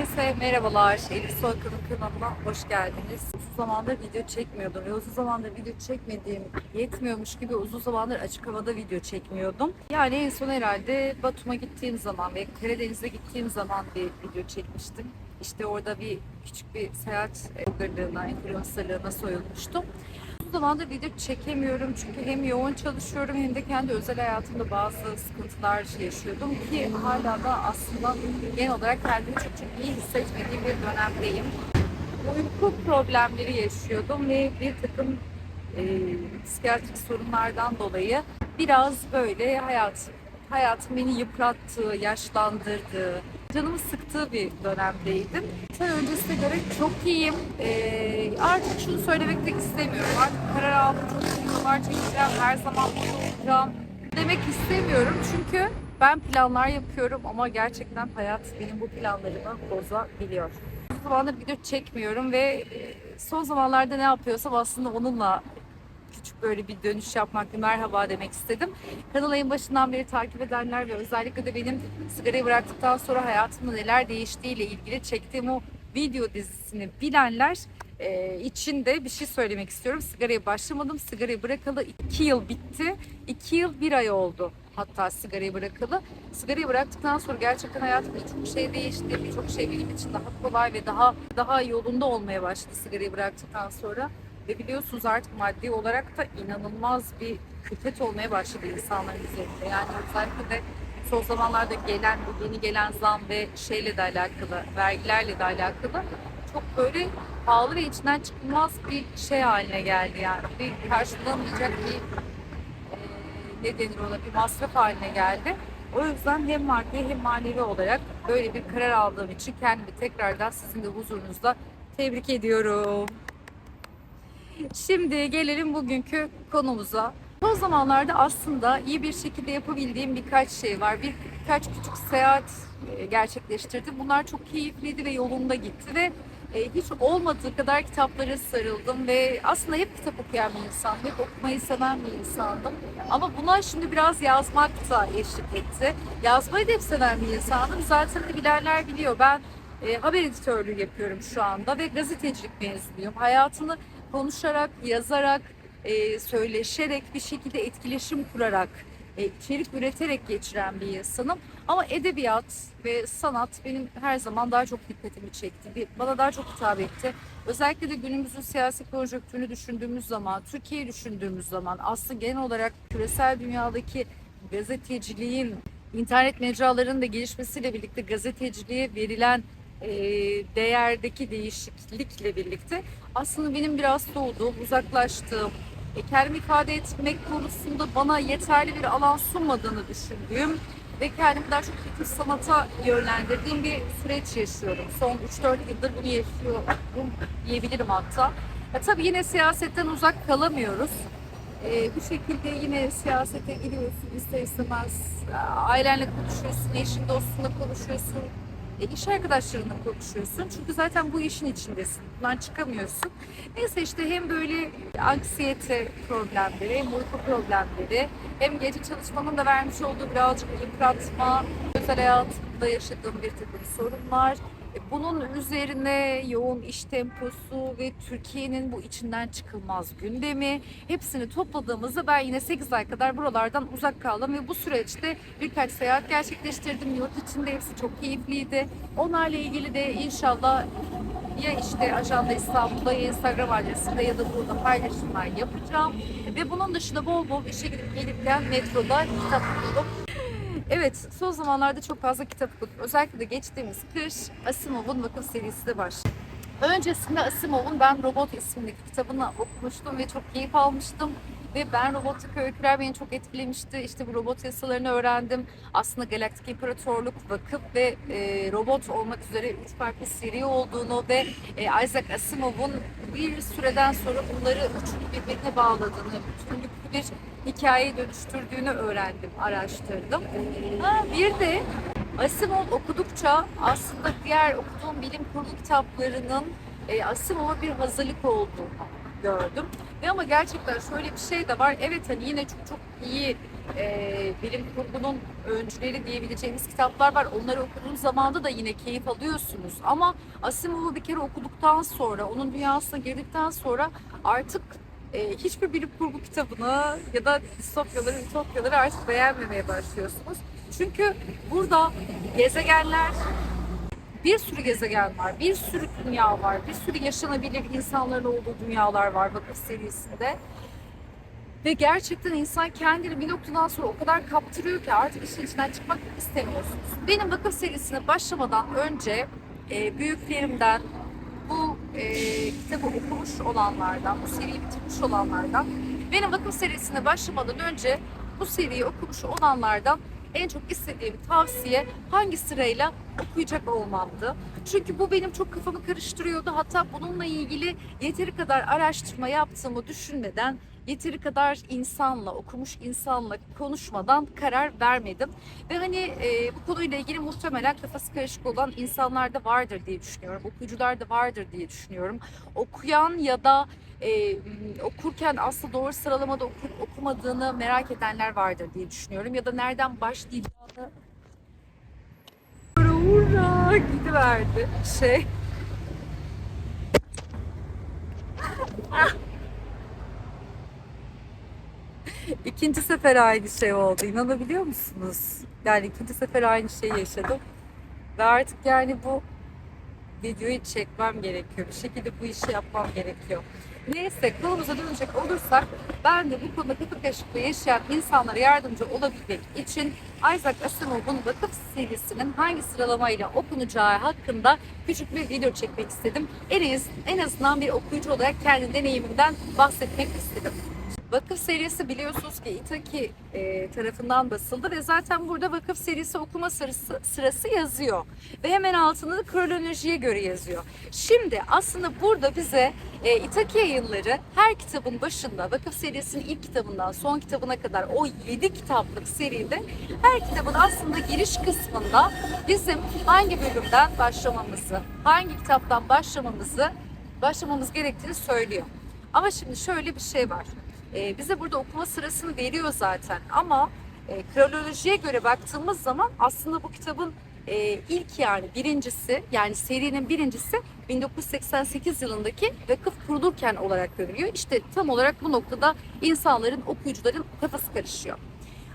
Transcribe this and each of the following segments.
Herkese merhabalar. Elif Soykan'ın kanalına hoş geldiniz. Uzun zamandır video çekmiyordum ve uzun zamandır video çekmediğim yetmiyormuş gibi uzun zamandır açık havada video çekmiyordum. Yani en son herhalde Batum'a gittiğim zaman ve Karadeniz'e gittiğim zaman bir video çekmiştim. İşte orada bir küçük bir seyahat bloggerlığına, influencerlığına soyulmuştum. Uzun zamandır video çekemiyorum çünkü hem yoğun çalışıyorum hem de kendi özel hayatımda bazı sıkıntılar yaşıyordum ki hala da aslında genel olarak kendimi çok çok iyi hissetmediğim bir dönemdeyim. Uyku problemleri yaşıyordum ve bir takım e, psikiyatrik sorunlardan dolayı biraz böyle hayat hayatım beni yıprattığı, yaşlandırdığı, canımı sıktığı bir dönemdeydim. Sen öncesine göre çok iyiyim. Ee, artık şunu söylemek de istemiyorum. Artık karar aldım, çok videolar çekeceğim, her zaman burada olacağım demek istemiyorum. Çünkü ben planlar yapıyorum ama gerçekten hayat benim bu planlarımı bozabiliyor. Uzun zamandır video çekmiyorum ve e, son zamanlarda ne yapıyorsam aslında onunla küçük böyle bir dönüş yapmak, bir merhaba demek istedim. Kanalı en başından beri takip edenler ve özellikle de benim sigarayı bıraktıktan sonra hayatımda neler değiştiğiyle ilgili çektiğim o video dizisini bilenler e, için de bir şey söylemek istiyorum. Sigaraya başlamadım. Sigarayı bırakalı 2 yıl bitti. 2 yıl 1 ay oldu hatta sigarayı bırakalı. Sigarayı bıraktıktan sonra gerçekten hayatımda çok şey değişti. Birçok şey benim için daha kolay ve daha daha yolunda olmaya başladı sigarayı bıraktıktan sonra. Ve biliyorsunuz artık maddi olarak da inanılmaz bir külfet olmaya başladı insanların üzerinde. Yani özellikle de son zamanlarda gelen, bu yeni gelen zam ve şeyle de alakalı, vergilerle de alakalı çok böyle pahalı ve içinden çıkılmaz bir şey haline geldi yani. Bir karşılamayacak bir ne denir ona bir masraf haline geldi. O yüzden hem maddi hem manevi olarak böyle bir karar aldığım için kendimi tekrardan sizin de huzurunuzda tebrik ediyorum. Şimdi gelelim bugünkü konumuza. Son zamanlarda aslında iyi bir şekilde yapabildiğim birkaç şey var. Bir, birkaç küçük seyahat e, gerçekleştirdim. Bunlar çok keyifliydi ve yolunda gitti ve e, hiç olmadığı kadar kitaplara sarıldım ve aslında hep kitap okuyan bir insandım. Hep okumayı seven bir insandım. Ama buna şimdi biraz yazmak da eşlik etti. Yazmayı da hep seven bir insandım. Zaten de bilenler biliyor. Ben e, haber editörlüğü yapıyorum şu anda ve gazetecilik mezunuyum. Hayatını konuşarak, yazarak, e, söyleşerek, bir şekilde etkileşim kurarak, e, içerik üreterek geçiren bir insanım. Ama edebiyat ve sanat benim her zaman daha çok dikkatimi çekti. Bana daha çok hitap etti. Özellikle de günümüzün siyasi konjonktürünü düşündüğümüz zaman, Türkiye'yi düşündüğümüz zaman aslında genel olarak küresel dünyadaki gazeteciliğin, internet mecralarının da gelişmesiyle birlikte gazeteciliğe verilen e, değerdeki değişiklikle birlikte aslında benim biraz soğuduğum, uzaklaştığım, e, kendimi ifade etmek konusunda bana yeterli bir alan sunmadığını düşündüğüm ve kendimi daha çok fikir sanata yönlendirdiğim bir süreç yaşıyorum. Son 3-4 yıldır bunu yaşıyorum diyebilirim hatta. Ya tabii yine siyasetten uzak kalamıyoruz. Ee, bu şekilde yine siyasete giriyorsun ister istemez. Ailenle konuşuyorsun, eşin dostunla konuşuyorsun, e, iş arkadaşlarınla konuşuyorsun. Çünkü zaten bu işin içindesin. Bundan çıkamıyorsun. Neyse işte hem böyle anksiyete problemleri, hem uyku problemleri, hem gece çalışmanın da vermiş olduğu birazcık yıpratma, özel hayatımda yaşadığım bir takım sorunlar. E, Bunun üzerine yoğun iş temposu ve Türkiye'nin bu içinden çıkılmaz gündemi hepsini topladığımızda ben yine 8 ay kadar buralardan uzak kaldım ve bu süreçte birkaç seyahat gerçekleştirdim. Yurt içinde hepsi çok keyifliydi. Onlarla ilgili de inşallah ya işte Ajanda İstanbul'da ya Instagram adresinde ya da burada paylaşımlar yapacağım. Ve bunun dışında bol bol işe gidip gelirken metroda kitap okudum. Evet, son zamanlarda çok fazla kitap okudum. Özellikle de geçtiğimiz kış Asimov'un Vakıf serisi de başladı. Öncesinde Asimov'un Ben Robot isimli kitabını okumuştum ve çok keyif almıştım. Ve Ben Robot'taki öyküler beni çok etkilemişti. İşte bu robot yasalarını öğrendim. Aslında Galaktik İmparatorluk, Vakıf ve e, robot olmak üzere üç farklı seri olduğunu ve e, Isaac Asimov'un bir süreden sonra bunları üçünü birbirine bağladığını, bütünlüklü bir hikaye dönüştürdüğünü öğrendim, araştırdım. Ha, bir de Asimov okudukça aslında diğer okuduğum bilim kurgu kitaplarının e, Asimov'a bir hazırlık olduğunu gördüm. Ve ama gerçekten şöyle bir şey de var. Evet hani yine çok çok iyi e, bilim kurgunun öncüleri diyebileceğimiz kitaplar var. Onları okuduğunuz zamanda da yine keyif alıyorsunuz. Ama Asimov'u bir kere okuduktan sonra, onun dünyasına girdikten sonra artık e, hiçbir bilim kurgu kitabını ya da distopyaları, ütopyaları artık beğenmemeye başlıyorsunuz. Çünkü burada gezegenler, bir sürü gezegen var, bir sürü dünya var, bir sürü yaşanabilir insanların olduğu dünyalar var Vakıf serisinde. Ve gerçekten insan kendini bir noktadan sonra o kadar kaptırıyor ki artık işin içinden çıkmak istemiyorsunuz. Benim Vakıf serisine başlamadan önce e, büyüklerimden, e, kitabı okumuş olanlardan, bu seriyi bitirmiş olanlardan, benim Vakıf serisine başlamadan önce bu seriyi okumuş olanlardan en çok istediğim tavsiye hangi sırayla okuyacak olmamdı. Çünkü bu benim çok kafamı karıştırıyordu. Hatta bununla ilgili yeteri kadar araştırma yaptığımı düşünmeden yeteri kadar insanla, okumuş insanla konuşmadan karar vermedim. Ve hani e, bu konuyla ilgili muhtemelen kafası karışık olan insanlar da vardır diye düşünüyorum. Okuyucular da vardır diye düşünüyorum. Okuyan ya da e, okurken aslında doğru sıralamada okuyup okumadığını merak edenler vardır diye düşünüyorum. Ya da nereden başlayacağını Uğra gidiverdi şey. İkinci sefer aynı şey oldu. İnanabiliyor musunuz? Yani ikinci sefer aynı şeyi yaşadım. Ve artık yani bu videoyu çekmem gerekiyor. Bir şekilde bu işi yapmam gerekiyor. Neyse konumuza dönecek olursak ben de bu konuda kafa karışıklığı yaşayan insanlara yardımcı olabilmek için Isaac Asimov'un Vakıf serisinin hangi sıralamayla okunacağı hakkında küçük bir video çekmek istedim. En, az, en azından bir okuyucu olarak kendi deneyimimden bahsetmek istedim. Vakıf serisi biliyorsunuz ki Itaki e, tarafından basıldı ve zaten burada vakıf serisi okuma sırası, sırası yazıyor. Ve hemen altında da kronolojiye göre yazıyor. Şimdi aslında burada bize e, Itaki yayınları her kitabın başında vakıf serisinin ilk kitabından son kitabına kadar o 7 kitaplık seride her kitabın aslında giriş kısmında bizim hangi bölümden başlamamızı, hangi kitaptan başlamamızı başlamamız gerektiğini söylüyor. Ama şimdi şöyle bir şey var. E, bize burada okuma sırasını veriyor zaten ama e, kronolojiye göre baktığımız zaman aslında bu kitabın e, ilk yani birincisi yani serinin birincisi 1988 yılındaki vakıf kurulurken olarak görülüyor. İşte tam olarak bu noktada insanların, okuyucuların kafası karışıyor.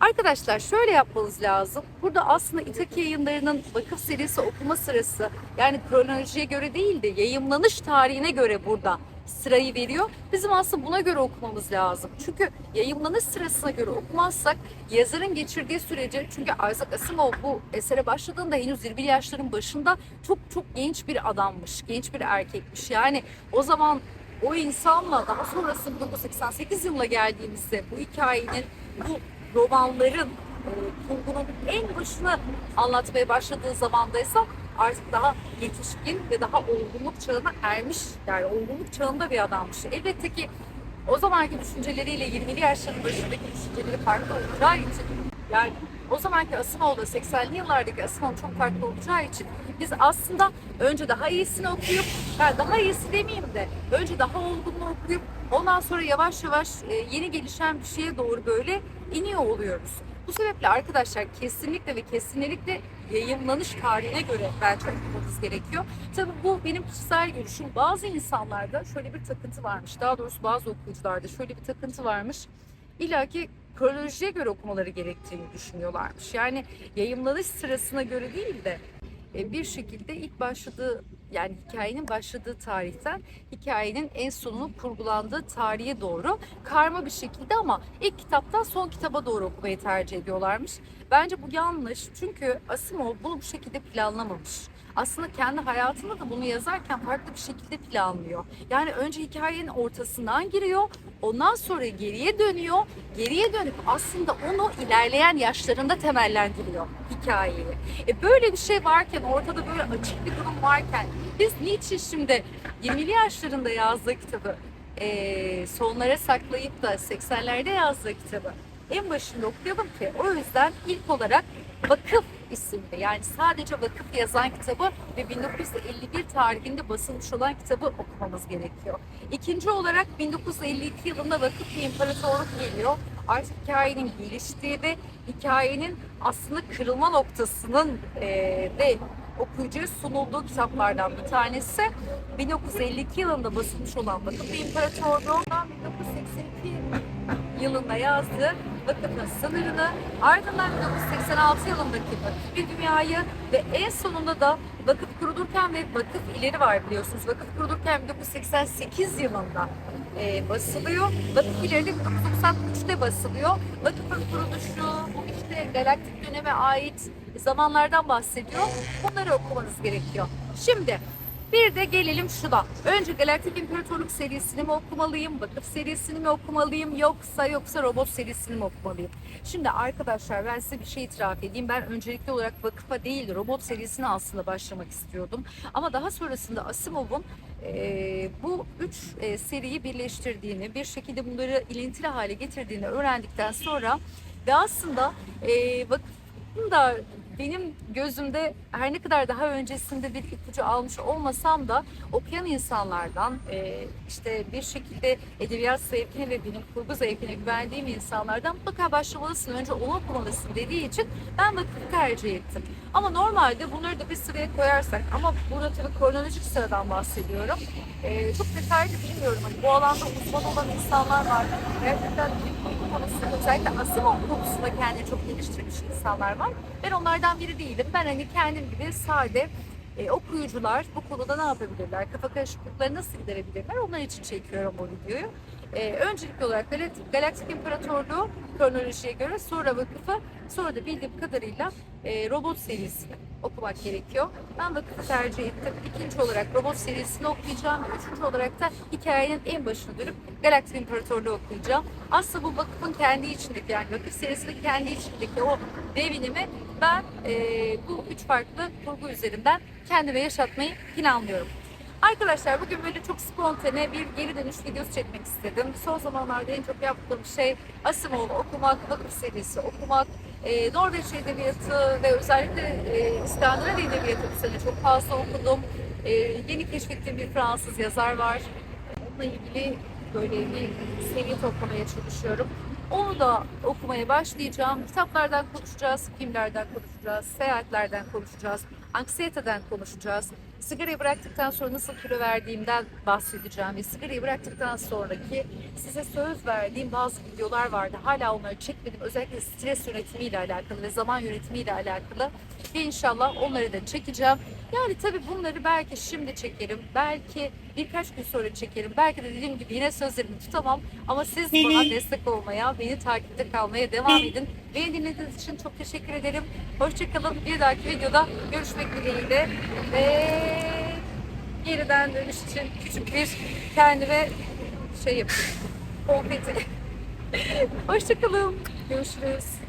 Arkadaşlar şöyle yapmanız lazım. Burada aslında İtaki yayınlarının vakıf serisi okuma sırası yani kronolojiye göre değil de yayımlanış tarihine göre burada sırayı veriyor. Bizim aslında buna göre okumamız lazım. Çünkü yayımlanış sırasına göre okumazsak yazarın geçirdiği sürece çünkü Isaac Asimov bu esere başladığında henüz 20 yaşların başında çok çok genç bir adammış. Genç bir erkekmiş. Yani o zaman o insanla daha sonrası 1988 yılına geldiğimizde bu hikayenin bu romanların e, kurgunun en başını anlatmaya başladığı zamandaysa artık daha yetişkin ve daha olgunluk çağına ermiş yani olgunluk çağında bir adammış. Elbette ki o zamanki düşünceleriyle 20'li yaşların başındaki düşünceleri farklı olacağı için yani o zamanki Asimov'da 80'li yıllardaki Asimov çok farklı olacağı için biz aslında önce daha iyisini okuyup, yani daha iyisi demeyeyim de önce daha olgunluğu okuyup ondan sonra yavaş yavaş e, yeni gelişen bir şeye doğru böyle iniyor oluyoruz. Bu sebeple arkadaşlar kesinlikle ve kesinlikle yayınlanış tarihine göre bence okumanız gerekiyor. Tabii bu benim kişisel görüşüm. Bazı insanlarda şöyle bir takıntı varmış. Daha doğrusu bazı okuyucularda şöyle bir takıntı varmış. İlla ki kronolojiye göre okumaları gerektiğini düşünüyorlarmış. Yani yayınlanış sırasına göre değil de e, bir şekilde ilk başladığı yani hikayenin başladığı tarihten hikayenin en sonunu kurgulandığı tarihe doğru karma bir şekilde ama ilk kitaptan son kitaba doğru okumayı tercih ediyorlarmış. Bence bu yanlış çünkü Asimov bunu bu şekilde planlamamış. Aslında kendi hayatında da bunu yazarken farklı bir şekilde planlıyor. Yani önce hikayenin ortasından giriyor, ondan sonra geriye dönüyor. Geriye dönüp aslında onu ilerleyen yaşlarında temellendiriyor hikayeyi. E böyle bir şey varken, ortada böyle açık bir durum varken biz niçin şimdi 20'li yaşlarında yazdığı kitabı e, sonlara saklayıp da 80'lerde yazdığı kitabı en başında okuyalım ki o yüzden ilk olarak Vakıf isimli yani sadece vakıf yazan kitabı ve 1951 tarihinde basılmış olan kitabı okumamız gerekiyor. İkinci olarak 1952 yılında Vakıf ve İmparatorluk geliyor. artık hikayenin geliştiği ve hikayenin aslında kırılma noktasının e, de okuyucuya sunulduğu kitaplardan bir tanesi. 1952 yılında basılmış olan Vakıf İmparatorluğu'ndan 1982 yılında yazdığı Vakıf'ın sınırını, ardından 1986 yılındaki Vakıf bir dünyayı ve en sonunda da Vakıf kurulurken ve Vakıf ileri var biliyorsunuz. Vakıf kurulurken 1988 yılında e, basılıyor. Vakıf ileri de 1993'te basılıyor. Vakıfın kuruluşu, işte galaktik döneme ait zamanlardan bahsediyor. Bunları okumanız gerekiyor. Şimdi bir de gelelim şuna. Önce Galaktik İmparatorluk serisini mi okumalıyım, Vakıf serisini mi okumalıyım yoksa yoksa Robot serisini mi okumalıyım? Şimdi arkadaşlar ben size bir şey itiraf edeyim. Ben öncelikli olarak Vakıf'a değil Robot serisine aslında başlamak istiyordum. Ama daha sonrasında Asimov'un e, bu üç e, seriyi birleştirdiğini, bir şekilde bunları ilintili hale getirdiğini öğrendikten sonra ve aslında e, Vakıf'ın da benim gözümde her ne kadar daha öncesinde bir ipucu almış olmasam da okuyan insanlardan e, işte bir şekilde edebiyat zevkine ve bilim kurgu zevkine güvendiğim insanlardan mutlaka başlamalısın, önce onu okumalısın dediği için ben vakıfı tercih ettim. Ama normalde bunları da bir sıraya koyarsak ama burada tabii kronolojik sıradan bahsediyorum. E, çok detaylı bilmiyorum. Hani bu alanda uzman olan insanlar var. Gerçekten konusunda özellikle Asimov konusunda kendini çok geliştirmiş insanlar var. Ben onlardan biri değilim. Ben hani kendim gibi sade e, okuyucular bu konuda ne yapabilirler, kafa karışıklıkları nasıl giderebilirler onlar için çekiyorum bu videoyu. E, öncelikli olarak Galaktik, İmparatorluğu kronolojiye göre sonra vakıfı sonra da bildiğim kadarıyla e, robot serisini okumak gerekiyor. Ben vakıfı tercih ettim. İkinci olarak robot serisini okuyacağım. Üçüncü olarak da hikayenin en başına dönüp Galaktik İmparatorluğu okuyacağım. Aslında bu vakıfın kendi içindeki yani vakıf serisinin kendi içindeki o devinimi ben e, bu üç farklı kurgu üzerinden kendime yaşatmayı planlıyorum. Arkadaşlar bugün böyle çok spontane bir geri dönüş videosu çekmek istedim. Son zamanlarda en çok yaptığım şey Asimov okumak, Vakıf serisi okumak, e, Norveç Edebiyatı ve özellikle e, İskandinav Edebiyatı bu sene çok fazla okudum. E, yeni keşfettiğim bir Fransız yazar var. Onunla ilgili böyle bir seri toplamaya çalışıyorum. Onu da okumaya başlayacağım. Kitaplardan konuşacağız, filmlerden konuşacağız, seyahatlerden konuşacağız, anksiyeteden konuşacağız. Sigarayı bıraktıktan sonra nasıl kilo verdiğimden bahsedeceğim ve sigarayı bıraktıktan sonraki size söz verdiğim bazı videolar vardı. Hala onları çekmedim. Özellikle stres yönetimiyle alakalı ve zaman yönetimiyle alakalı. Ve inşallah onları da çekeceğim. Yani tabii bunları belki şimdi çekerim. Belki birkaç gün sonra çekerim. Belki de dediğim gibi yine sözlerimi tutamam. Ama siz bana destek olmaya, beni takipte kalmaya devam edin. Beni dinlediğiniz için çok teşekkür ederim. Hoşçakalın. Bir dahaki videoda görüşmek dileğiyle. Ve geriden dönüş için küçük bir kendime şey yapayım. Konfeti. Hoşçakalın. Görüşürüz.